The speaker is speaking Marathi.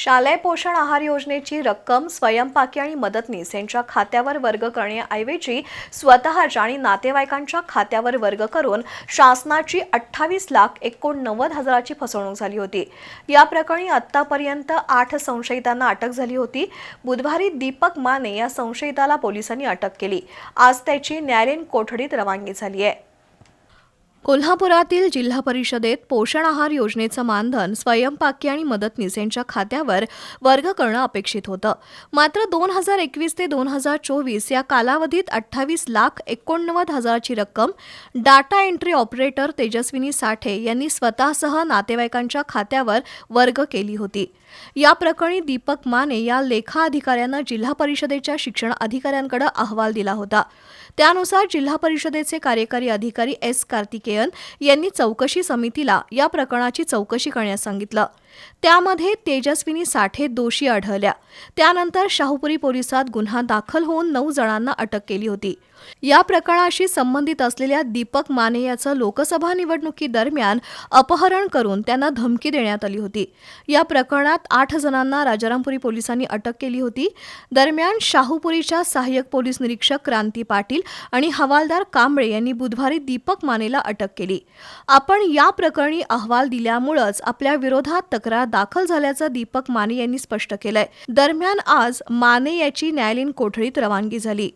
शालेय पोषण आहार योजनेची रक्कम स्वयंपाकी आणि मदतनीस यांच्या खात्यावर वर्ग करण्याऐवजी स्वतःच्या आणि नातेवाईकांच्या खात्यावर वर्ग करून शासनाची अठ्ठावीस लाख एकोणनव्वद हजाराची फसवणूक झाली होती. या प्रकरणी आत्तापर्यंत आठ संशयितांना अटक झाली होती. बुधवारी दीपक माने या संशयिताला पोलिसांनी अटक केली. आज त्याची न्यायालयीन कोठडीत रवानगी झाली आहे. कोल्हापुरातील जिल्हा परिषदेत पोषण आहार योजनेचं मानधन स्वयंपाकी आणि मदतनीस यांच्या खात्यावर वर्ग करणं अपेक्षित होतं. मात्र दोन हजार एकवीस ते दोन हजार चोवीस या कालावधीत अठ्ठावीस लाख एकोणनव्वद हजाराची रक्कम data entry operator Tejaswini Sathe यांनी स्वतःसह नातेवाईकांच्या खात्यावर वर्ग केली होती. या प्रकरणी दीपक माने या लेखा अधिकाऱ्यानं जिल्हा परिषदेच्या शिक्षण अधिकाऱ्यांकडे अहवाल दिला होता. त्यानुसार जिल्हा परिषदेचे कार्यकारी अधिकारी एस कार्तिकेयन यांनी चौकशी समितीला या प्रकरणाची चौकशी करण्यास सांगितलं. त्यामध्ये तेजस्विनी साठे दोषी आढळल्या. त्यानंतर शाहूपुरी पोलिसात गुन्हा दाखल होऊन नऊ जणांना अटक केली होती. या प्रकरणाशी संबंधित असलेल्या दीपक माने याचं लोकसभा निवडणुकीदरम्यान अपहरण करून त्यांना धमकी देण्यात आली होती. या प्रकरणात आठ जणांना राजारामपुरी पोलिसांनी अटक केली होती. दरम्यान शाहूपुरीच्या सहाय्यक पोलीस निरीक्षक क्रांती पाटील आणि हवालदार कांबळे यांनी बुधवारी दीपक मानेला अटक केली. आपण या प्रकरणी अहवाल दिल्यामुळंच आपल्या विरोधात तक्रार दाखल झाल्याचं दीपक माने यांनी स्पष्ट केलंय. दरम्यान आज माने याची न्यायालयीन कोठडीत रवानगी झाली.